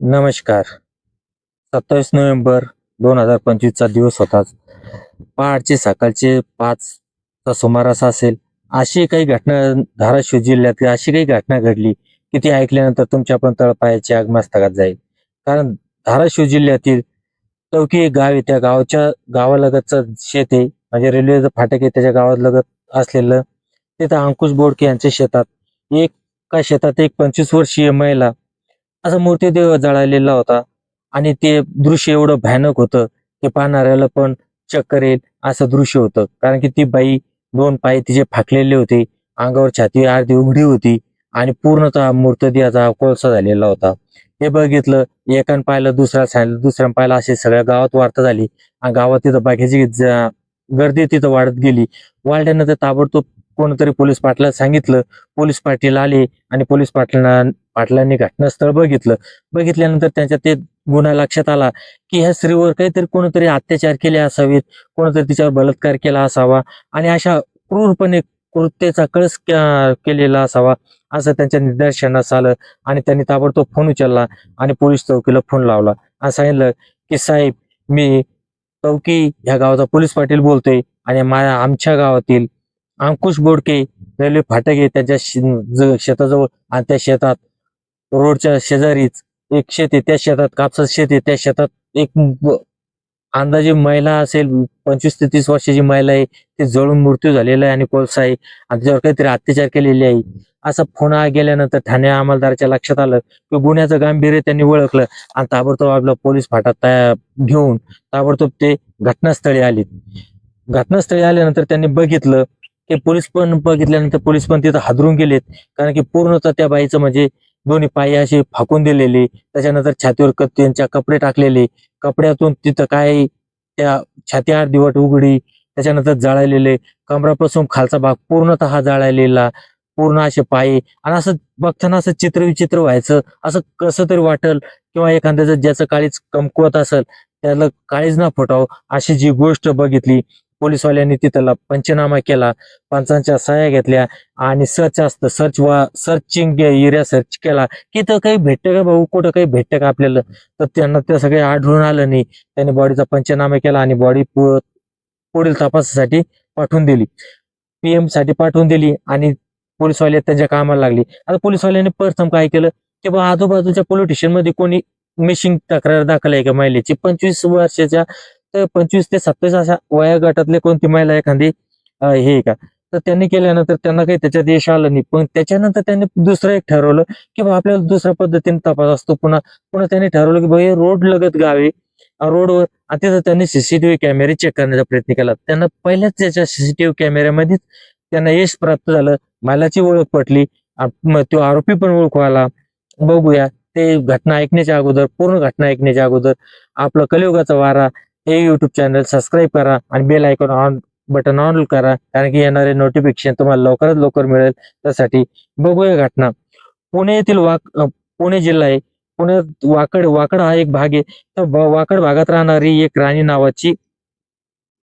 नमस्कार. सत्तावीस नोव्हेंबर दोन हजार पंचवीसचा दिवस होताच. पहाडचे सकाळचे पाचचा सुमारास असेल. अशी काही घटना धाराशिव जिल्ह्यातली अशी काही घटना घडली की ती ऐकल्यानंतर तुमच्या पण तळपायाची आगमस्तकात जाईल. कारण धाराशिव जिल्ह्यातील चौकी एक गाव आहे त्या गावच्या गावालगतचं शेत आहे. म्हणजे रेल्वेचं फाटक आहे त्याच्या गावालगत असलेलं. तिथं अंकुश बोडके यांच्या शेतात एका शेतात एक पंचवीस वर्षीय महिला असा मूर्तीदेव जळालेला होता. आणि ते दृश्य एवढं भयानक होतं ते पाहणाऱ्याला पण चक्कर येईल असं दृश्य होतं. कारण की ती बाई दोन पाय तिचे फाकलेले होते अंगावर छाती अर्धी उघडी होती आणि पूर्णतः मूर्तदेहाचा कोळसा झालेला होता. हे बघितलं एकान पाहिलं दुसऱ्या सांगितलं दुसऱ्या पाहिलं असे सगळ्या गावात वार्ता झाली. आणि गावात तिथं बाकीची गर्दी तिथं वाढत गेली. वाढल्यानंतर ताबडतोब कोणतरी पोलीस पाटला सांगितलं पोलीस पाटील आले आणि पोलीस पाटलांना पाटलांनी घटनास्थळ बघितलं. बघितल्यानंतर त्यांच्या ते गुन्हा लक्षात आला की ह्या स्त्रीवर काहीतरी कोणीतरी अत्याचार केले असावेत कोणीतरी तिच्यावर बलात्कार केला असावा आणि अशा क्रूरपणे कृत्याचा कळस केलेला असावा असं त्यांच्या निदर्शनास आलं आणि त्यांनी ताबडतोब फोन उचलला आणि पोलीस चौकीला फोन लावला आणि सांगितलं की साहेब मी चौकी ह्या गावाचा पोलीस पाटील बोलतोय आणि माझ्या आमच्या गावातील अंकुश बोडके रेल्वे फाटक आहे त्याच्या शेताजवळ आणि त्या शेतात रोडच्या शेजारीच एक शेत आहे. त्या शेतात कापसाचं शेत आहे. त्या शेतात एक अंदाजे महिला असेल पंचवीस ते तीस वर्षाची महिला आहे. ती जळून मृत्यू झालेला आहे आणि कोळसा आहे. आणि त्याच्यावर काहीतरी अत्याचार केलेले आहे. असा फोन गेल्यानंतर ठाणे अंमलदाराच्या लक्षात आलं की गुन्ह्याचं गांभीर्य त्यांनी ओळखलं आणि ताबडतोब आपला पोलीस फाटा तया घेऊन ताबडतोब ते घटनास्थळी आले घटनास्थळी आल्यानंतर त्यांनी बघितलं ते पोलीस पण बघितल्यानंतर पोलीस पण तिथं हादरून गेलेत. कारण की पूर्णतः त्या बाईचं म्हणजे दोन्ही पाय असे फाकून दिलेले. त्याच्यानंतर छातीवर त्यांच्या कपडे टाकलेले. कपड्यातून तिथं काय त्या छाती दिवट उघडी त्याच्यानंतर जळालेले. कमरापासून खालचा भाग पूर्णतः जळालेला. पूर्ण असे पाय. आणि असं बघताना असं चित्र विचित्र व्हायचं. असं कसं तरी वाटल किंवा एखाद्याचं ज्याचं काळीच कमकुवत असेल त्याला काळीच ना फुटावं अशी जी गोष्ट बघितली पोलीसवाल्यांनी तिथला पंचनामा केला पंचांच्या सह्या घेतल्या आणि सर्च असतं सर्च वा सर्चिंग एरिया सर्च केला. की तर काही भेटतं का भाऊ? कुठं काही भेटतं का आपल्याला? तर त्यांना ते सगळे आढळून आलं नाही. त्यांनी बॉडीचा पंचनामा केला आणि बॉडी पुढील तपासासाठी पाठवून दिली. पीएमसाठी पाठवून दिली आणि पोलीसवाले त्यांच्या कामाला लागली. आता पोलीसवाल्यांनी प्रथम काय केलं? की बा आजूबाजूच्या पोलीसमध्ये कोणी मिशिंग तक्रार दाखल आहे का महिलेची? पंचवीस वर्षाच्या तर पंचवीस ते सत्तावीस अशा वयागटातले कोणती महिला एखादी हे का? तर त्यांनी केल्यानंतर त्यांना काही त्याच्यात यश आलं नाही. पण त्याच्यानंतर त्यांनी दुसरं एक ठरवलं की बा आपल्याला दुसऱ्या पद्धतीने तपास असतो. पुन्हा पुन्हा त्यांनी ठरवलं की बा हे रोड लगत गावे रोडवर आणि तिथं त्यांनी सीसीटीव्ही कॅमेरे चेक करण्याचा प्रयत्न केला. त्यांना पहिल्याच त्याच्या सीसीटीव्ही कॅमेऱ्यामध्येच त्यांना यश प्राप्त झालं. मालाची ओळख पटली. तो आरोपी पण ओळखवाला. बघूया. ते घटना ऐकण्याच्या अगोदर पूर्ण घटना ऐकण्याच्या अगोदर आपलं कलियुगाचा वारा हे युट्यूब चॅनल सबस्क्राईब करा आणि bell icon on button on करा. कारण की येणारे नोटिफिकेशन तुम्हाला लवकरात लवकर मिळेल. त्यासाठी बघूया घटना. पुणे येथील वाक पुणे जिल्हा आहे. पुण्यात वाकड वाकड हा एक भाग आहे. तर वाकड भागात राहणारी एक राणी नावाची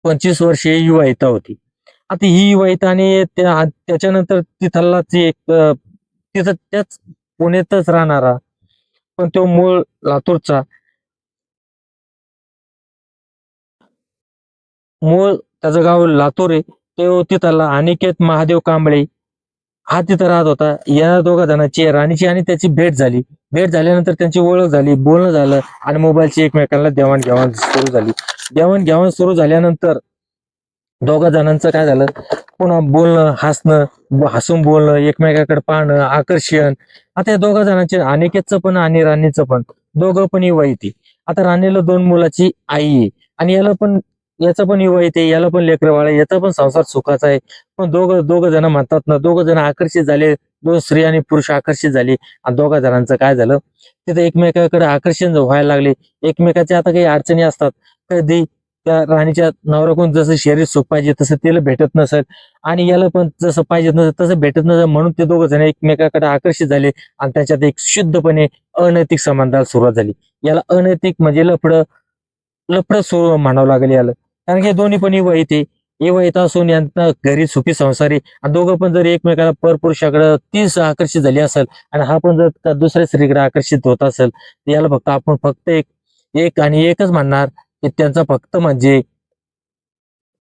पंचवीस वर्षीय युवायिता होती. आता ही युवायताने आणि त्याच्यानंतर तिथलाच एक तिथं त्याच पुण्यातच राहणारा. पण तो मूळ लातूरचा. मूळ त्याचं गाव लातूर आहे. तो तिथला अनिकेत महादेव कांबळे हा तिथं राहत होता. या दोघा जणांची राणीची आणि त्याची भेट झाली. भेट झाल्यानंतर त्यांची ओळख झाली बोलणं झालं आणि मोबाईलची एकमेकांना देवाणघेवाण सुरू झाली. देवाणघेवाण सुरू झाल्यानंतर दोघा जणांचं काय झालं? पुन्हा बोलणं हसणं हसून बोलणं एकमेकाकडे पाहणं आकर्षण. आता या दोघा जणांचे अनिकेतचं पण आणि राणीचं पण. दोघं पण ही येते आता राणीला दोन मुलाची आई आहे. आणि याला पण याचा पण युवा येते याला पण लेकर बाळ याचा पण संसार सुखाचा आहे. पण दोघं दोघं जण म्हणतात ना दोघं जण आकर्षित झाले दोन स्त्री आणि पुरुष आकर्षित झाले. आणि दोघा जणांचं काय झालं? तिथे एकमेकाकडे आकर्षण व्हायला लागले. एकमेकाच्या आता काही अडचणी असतात. कधी त्या राणीच्या नवऱ्याकडून जसं शरीर सुख पाहिजे तसं तिला भेटत नसेल. आणि याला पण जसं पाहिजे नसेल तसं भेटत नसेल म्हणून ते दोघं जण एकमेकाकडे आकर्षित झाले. आणि त्याच्यात एक शुद्धपणे अनैतिक संबंधाला सुरुवात झाली. याला अनैतिक म्हणजे लफडं लफडं सुरू म्हणावं लागेल याला. कारण हे दोन्ही पण युवा येते. विवाहित असून यांना घरी सुखी संसारी आणि दोघं पण जर एकमेकाला परपुरुषाकडे तीच आकर्षित झाली असेल आणि हा पण जर दुसऱ्या स्त्रीकडे आकर्षित होत असेल तर याला फक्त आपण फक्त एक एक आणि एकच म्हणणार की त्यांचा फक्त म्हणजे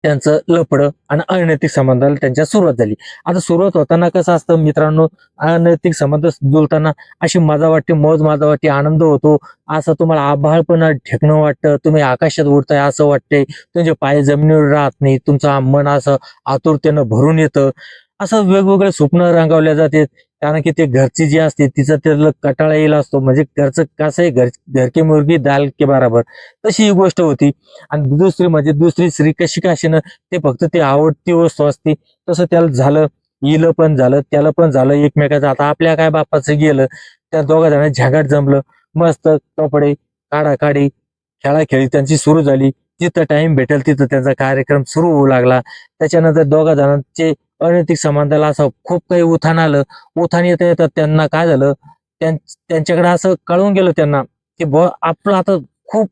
त्यांचं लपडं आणि अनैतिक संबंधाला त्यांच्या सुरुवात झाली. आता सुरुवात होताना कसं असतं मित्रांनो अनैतिक संबंध जुळताना अशी मजा वाटते मौज मजा वाटते आनंद होतो. असं तुम्हाला आभाळपणा ठेकणं वाटतं तुम्ही आकाशात उडताय असं वाटते तुमचे पाय जमिनीवर राहत नाही तुमचं मन असं आतुरतेनं भरून येतं. असं वेगवेगळे स्वप्न रंगवल्या जाते कारण की ते घरची जी असते तिचं त्याला कटाळा येईल असतो. म्हणजे घरचं कसं आहे घर घरके मुर्गी दाल के बराबर. तशी ही गोष्ट होती. आणि दुसरी म्हणजे दुसरी स्त्री कशी काशीनं ते फक्त ते आवडती वस्तू असते. तसं त्याला झालं इलं पण झालं त्याला पण झालं एकमेकाचं. आता आपल्या काय बापाचं गेलं त्या दोघा जणांना झगाट जमलं. मस्त कपडे काढाकाढी खेळाखेळी त्यांची सुरू झाली. जिथं टाइम भेटेल तिथं त्यांचा कार्यक्रम सुरू होऊ लागला. त्याच्यानंतर दोघा जणांचे अनैतिक समाजाला असं खूप काही उथान आलं. उथान येता येतात त्यांना काय झालं? त्यां- त्यांच्याकडे असं कळून गेलं त्यांना की ब आपलं आता खूप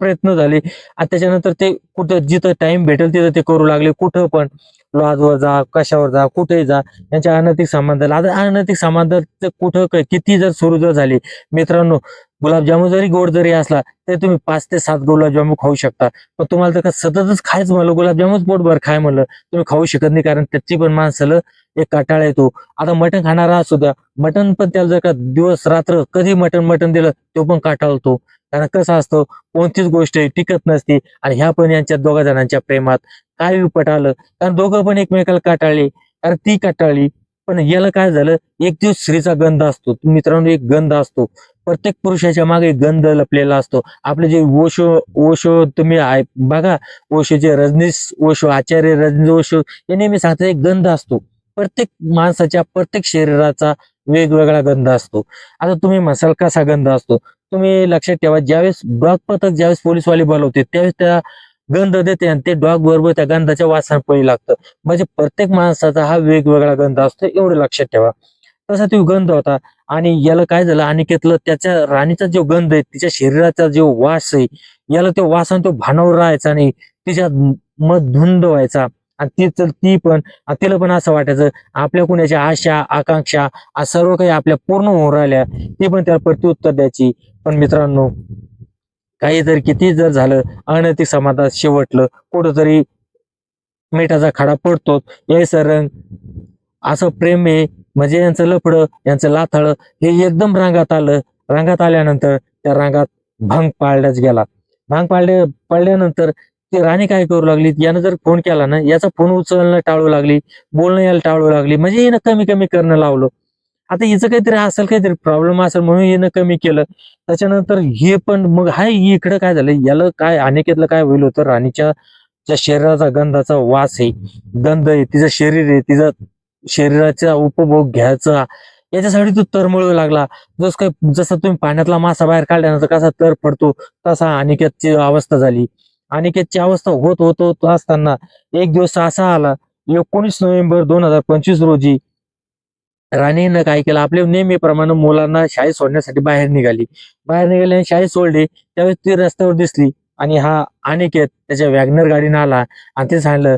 प्रयत्न झाले. आणि त्याच्यानंतर ते कुठं जिथं टाइम भेटेल तिथं ते करू लागले. कुठं पण लॉजवर जा कशावर जा कुठेही जा यांच्या अनैतिक संबंधाला. आता अनैतिक संबंधात कुठं काय किती जर सुरू जर झाली मित्रांनो गुलाबजामुन जरी गोड जरी असला तरी तुम्ही पाच ते सात गुलाबजामून खाऊ शकता. पण तुम्हाला तर का सततच खायच म्हणलं गुलाबजामून पोटभर खाय म्हणलं तुम्ही खाऊ शकत नाही. कारण त्याची पण माणसाला एक काटाळा येतो. आता मटण खाणारा असू द्या मटण पण त्याला जर का दिवस रात्र कधी मटण मटण दिलं तो पण काटाळतो. कारण कसं असतं कोणतीच गोष्ट टिकत नसते आणि ह्या पण यांच्या दोघा जणांच्या प्रेमात काय विपट आलं? कारण दोघं पण एकमेकाला काटाळले कारण ती काटाळली. पण याला काय झालं? एक दिवस स्त्रीचा गंध असतो. मित्रांनो एक गंध असतो. प्रत्येक पुरुषाच्या मागे गंध लपलेला असतो. आपले जे ओशो ओशो तुम्ही आहे बघा. ओशोचे रजनीश ओशो आचार्य रजनीश ओशो हे नेहमी सांगतात एक गंध असतो. प्रत्येक माणसाच्या प्रत्येक शरीराचा वेगवेगळा गंध असतो. आता तुम्ही म्हसाल कसा गंध असतो? तुम्ही लक्षात ठेवा ज्यावेळेस डॉग पथक ज्यावेळेस पोलीसवाले बोलवते त्यावेळेस त्या गंध देते आणि ते डॉग बरोबर त्या गंधाच्या वासाने पळी लागतं. म्हणजे प्रत्येक माणसाचा हा वेगवेगळा गंध असतो एवढं लक्षात ठेवा. तसा तो गंध होता आणि याला काय झालं अनिकेतलं त्याच्या राणीचा जो गंध आहे तिच्या शरीराचा जो वास आहे याला तो वासान तो भानावर राहायचा आणि तिच्या मध धुंद व्हायचा. आणि ती तर ती पण तिला पण असं वाटायचं आपल्या कुणाच्या आशा आकांक्षा सर्व काही आपल्या पूर्ण होऊन राहिल्या ती पण त्याला प्रत्युत्तर द्यायची. पण मित्रांनो काही जर किती जर झालं अनैतिक समाजात शेवटलं कुठंतरी मिठाचा खडा पडतो हे रंग असं प्रेम आहे म्हणजे यांचं लफडं यांचं लाथाळ हे एकदम रांगात आलं. रांगात आल्यानंतर त्या रांगात भांग पाळल्याच गेला. भांग पाळल्या पाळल्यानंतर ती राणी काय करू लागली? यानं जर फोन केला ना याचा फोन उचलणं टाळू लागली बोलणं याला टाळू लागली म्हणजे हिनं कमी कमी करणं लावलं. आता हिचं काहीतरी असेल काहीतरी प्रॉब्लेम असेल म्हणून हिनं कमी केलं. त्याच्यानंतर हे पण मग हाय इकडं काय झालं? याला काय अनेकेतलं काय होईल होतं? राणीच्या ज्या शरीराचा गंधाचा वास आहे गंध आहे तिचं शरीर आहे तिचा शरीराचा उपभोग घ्यायचा. याच्यासाठी तो तरमळू लागला. जस काय जसा तुम्ही पाण्यातला मासा बाहेर काढल्यानंतर कसा तर पडतो. तसा अनिकेतची अवस्था झाली. अनिकेतची अवस्था होत होत होत असताना एक दिवस असा आला एकोणीस नोव्हेंबर दोन हजार पंचवीस रोजी राणेनं काय केलं? आपल्या नेहमीप्रमाणे मुलांना शाळेत सोडण्यासाठी बाहेर निघाली. बाहेर निघाली आणि शाळेत सोडली. त्यावेळेस ती रस्त्यावर दिसली आणि हा अनिकेत त्याच्या वॅगनर गाडीनं आला आणि ते सांगलं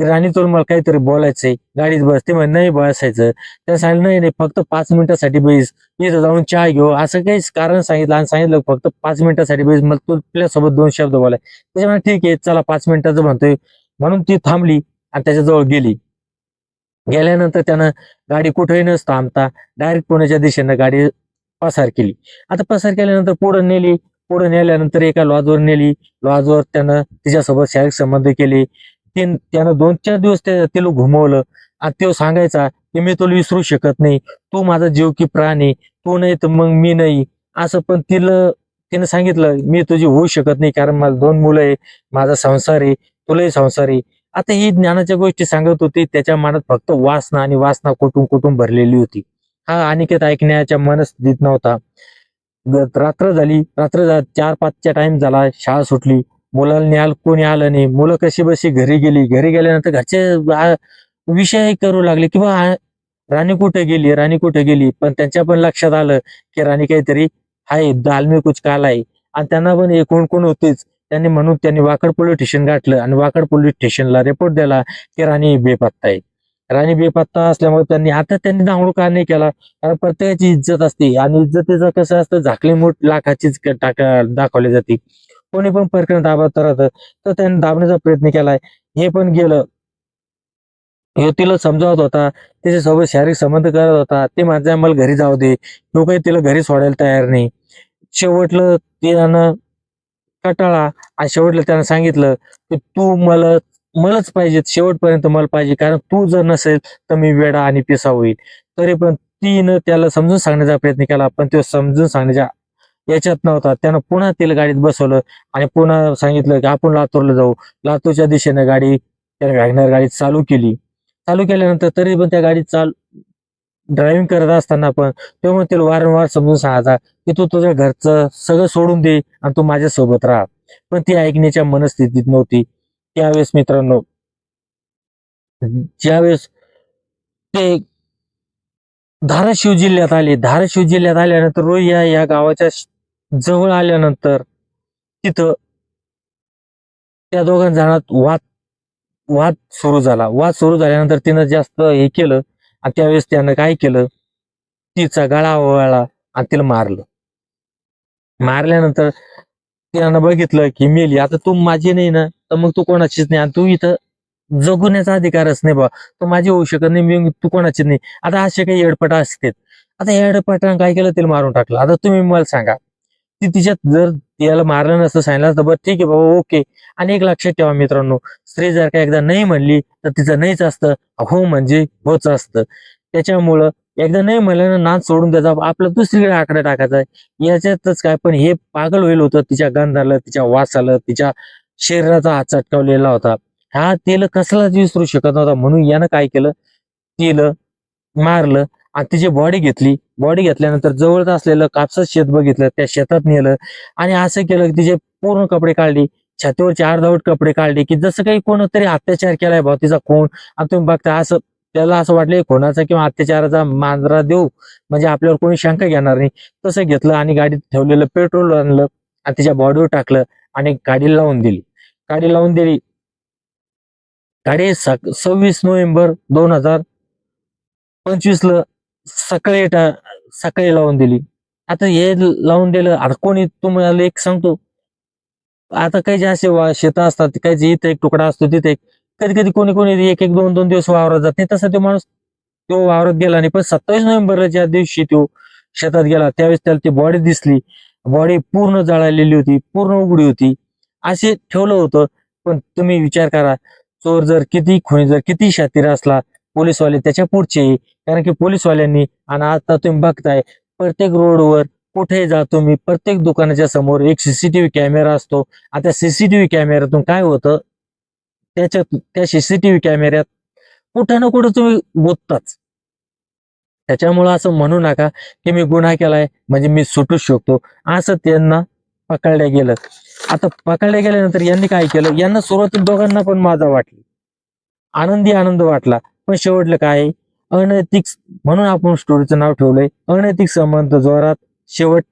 राणी तुला मला काहीतरी बोलायचंय. गाडीत बस. ते म्हणजे नाही बसायचं. त्या सांगितलं नाही नाही फक्त पाच मिनिटासाठी बैस. इथं जाऊन चहा घेऊ. असं काहीच कारण सांगितलं आणि सांगितलं फक्त पाच मिनिटासाठी बैस. मग तू तुझ्यासोबत दोन शब्द बोलाय. त्याच्यामुळे ठीक आहे चला पाच मिनिटाचं म्हणतोय. म्हणून ती थांबली आणि त्याच्याजवळ गेली. गेल्यानंतर त्यानं गाडी कुठेही न थांबता डायरेक्ट पुण्याच्या दिशेनं गाडी पसार केली. आता पसार केल्यानंतर पुढे नेली. पुढे नेल्यानंतर एका लॉजवर नेली. लॉजवर त्यानं तिच्यासोबत शारीरिक संबंध केले. ते त्यानं दोन चार दिवस ते तिला घुमवलं. आणि तो सांगायचा की मी तुला विसरू शकत नाही. तू माझा जीव की प्राण. आहे तू नाही तर मग मी नाही. असं पण तिला तिनं सांगितलं मी तुझी होऊ शकत नाही कारण मला दोन मुलं आहे. माझा संसार आहे. तुलाही संसार आहे. आता ही ज्ञानाच्या गोष्टी सांगत होती. त्याच्या मनात फक्त वासना आणि वासना कुठून कुठून भरलेली होती. हा अनिकेत ऐकण्याच्या मनस्थितीत नव्हता. रात्र झाली. रात्र चार पाचच्या टाइम झाला. शाळा सुटली. मुलाला न्याल कोणी आलं नाही. मुलं कशी बशी घरी गेली? घरी गेल्यानंतर घरचे विषय करू लागले की बा राणी कुठे गेली? राणी कुठे गेली? पण त्यांच्या पण लक्षात आलं की राणी काहीतरी हाय दाल में कुछ काला आहे. आणि त्यांना पण एकूण कोण होतेच. त्यांनी म्हणून त्यांनी वाकड पोलीस स्टेशन गाठलं आणि वाकड पोलीस स्टेशनला रिपोर्ट दिला की राणी बेपत्ता आहे. राणी बेपत्ता असल्यामुळे त्यांनी आता त्यांनी दांगडू का नाही केला? कारण प्रत्येकाची इज्जत असते आणि इज्जतीचं कसं असतं? झाकली मूठ लाखाचीच टाका दाखवली जाते. कोणी पण प्रकरण दाबत राहतं तर त्यांनी दाबण्याचा प्रयत्न केलाय. हे पण गेलं. तिला समजावत होता त्याच्यासोबत शारीरिक संबंध करत होता. ते माझ्या मला घरी जाऊ दे. तो काही तिला घरी सोडायला तयार नाही. शेवटलं त्यानं कटाळा आणि शेवटलं त्यानं सांगितलं की तू मला मलाच पाहिजे शेवटपर्यंत मला पाहिजे. कारण तू जर नसेल तर मी वेडा आणि पिसा होईल. तरी पण तिनं त्याला समजून सांगण्याचा प्रयत्न केला पण तो समजून सांगण्याच्या याच्यात नव्हता. त्यानं पुन्हा तिला गाडीत बसवलं आणि पुन्हा सांगितलं की आपण लातूरला जाऊ. लातूरच्या दिशेने गाडी त्याने वॅगनर गाडी चालू केली. चालू केल्यानंतर तरी पण त्या गाडीत चाल ड्रायव्हिंग करत असताना पण तेव्हा तिला वारंवार समजून सांगायचा की तू तुझ्या घरचं सगळं सोडून दे आणि तू माझ्या सोबत राहा. पण ती ऐकण्याच्या मनस्थितीत नव्हती. त्यावेळेस मित्रांनो ज्यावेळेस ते धाराशिव जिल्ह्यात आले धाराशिव जिल्ह्यात आल्यानंतर रोहिया या गावाच्या जवळ आल्यानंतर तिथं त्या दोघां जणात वाद वाद सुरू झाला. वाद सुरू झाल्यानंतर तिनं जास्त हे केलं आणि त्यावेळेस त्यानं काय केलं? तिचा गळा वळला आणि तिला मारलं. मारल्यानंतर त्यानं बघितलं की मेली आता तू माझी नाही ना तर मग तू कोणाचीच नाही आणि तू इथं जगण्याचा अधिकारच नाही बा तू माझी होऊ शकत नाही मी तू कोणाची नाही. आता असे काही एडपटा असतात. आता या एडपटानं काय केलं? तिला मारून टाकलं. आता तुम्ही मला सांगा. ती तिच्यात जर त्याला मारलं नसतं सांगितलं तर बरं ठीक आहे बाबा ओके आणि एक लक्षात ठेवा मित्रांनो स्त्री जर का एकदा नाही म्हणली तर तिचं नाहीच असतं. हो म्हणजे होच असतं. त्याच्यामुळं एकदा नाही म्हणल्यानं नाच सोडून त्याचा आपला दुसरीकडे आकडा टाकायचा याच्यातच काय पण हे पागल होईल होतं तिच्या गंधाला तिच्या वासाला तिच्या शरीराचा हात चटकावलेला होता. हा तेल कसलाच विसरू शकत नव्हता. म्हणून यानं काय केलं? तिला मारलं. आणि तिची बॉडी घेतली बॉडी घेतल्यानंतर जवळच असलेलं कापसाचं शेत बघितलं त्या शेतात नेलं आणि असं केलं की तिचे पूर्ण कपडे काढले छातीवरचे अर्धवट कपडे काढले की जसं काही कोणतरी अत्याचार केलाय भाऊ तिचा कोण आणि तुम्ही बघता असं त्याला असं वाटलं कोणाचा किंवा अत्याचाराचा मांजरा देऊ म्हणजे आपल्यावर कोणी शंका घेणार नाही. तसं घेतलं आणि गाडीत ठेवलेलं पेट्रोल आणलं आणि तिच्या बॉडीवर टाकलं आणि गाडी लावून दिली. गाडी लावून दिली. गाडी सव्वीस नोव्हेंबर दोन हजार पंचवीस ला सकाळी टा- सकाळी लावून दिली. आता हे लावून दिलं आता कोणी तुम्हाला एक सांगतो. आता काही जे असे वा- शेतं असतात काही जे इथं एक तुकडा असतो तिथे एक कधी कधी कोणी कोणी एक एक दोन दोन दिवस वावरात जात नाही. तसा तो माणूस तो वावरात गेला नाही पण सत्तावीस नोव्हेंबरला ज्या दिवशी तो शेतात गेला त्यावेळेस त्याला ती बॉडी दिसली. बॉडी पूर्ण जळालेली होती पूर्ण उघडी होती. असे ठेवलं होतं. पण तुम्ही विचार करा चोर जर किती खुनी जर किती शातीर असला पोलीसवाले त्याच्या पुढचे कारण की पोलीसवाल्यांनी आणि आता तुम्ही बघताय प्रत्येक रोडवर कुठे जा तुम्ही प्रत्येक दुकानाच्या समोर एक सीसीटीव्ही कॅमेरा असतो. आता सीसीटीव्ही कॅमेऱ्यातून काय होतं? त्याच्या त्या सीसीटीव्ही कॅमेऱ्यात कुठं ना कुठं तुम्ही बोलताच त्याच्यामुळं असं म्हणू नका की मी गुन्हा केलाय म्हणजे मी सुटू शकतो. असं त्यांना पकडल्या गेलं. आता पकडल्या गेल्यानंतर यांनी काय केलं? यांना सुरुवातीला दोघांना पण माझा वाटली. आनंदी आनंद वाटला. पण शेवटलं काय? अनैतिक म्हणून आपण स्टोरीचं नाव ठेवलंय. अनैतिक संबंध जोरात शेवट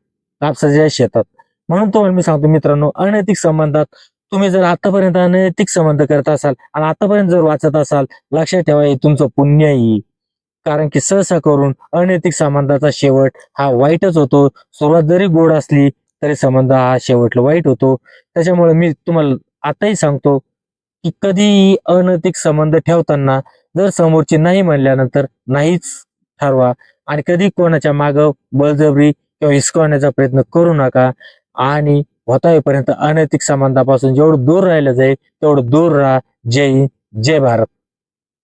कापसाच्या शेतात. म्हणून तो मी सांगतो मित्रांनो अनैतिक संबंधात तुम्ही जर आतापर्यंत अनैतिक संबंध करत असाल आणि आतापर्यंत जर वाचत असाल लक्षात ठेवा हे तुमचं पुण्य आहे. कारण की सहसा करून अनैतिक संबंधाचा शेवट हा वाईटच होतो. सुरुवात जरी गोड असली तरी संबंध हा शेवटला वाईट होतो. त्याच्यामुळे मी तुम्हाला आताही सांगतो की कधीही अनैतिक संबंध ठेवताना जर समोरची नाही म्हणल्यानंतर नाहीच ठरवा. आणि कधी कोणाच्या माग बळजबरी किंवा हिसकवण्याचा प्रयत्न करू नका. आणि होतापर्यंत अनैतिक संबंधापासून जेवढं दूर राहिलं जाईल तेवढं दूर राहा. जय हिंद जय भारत.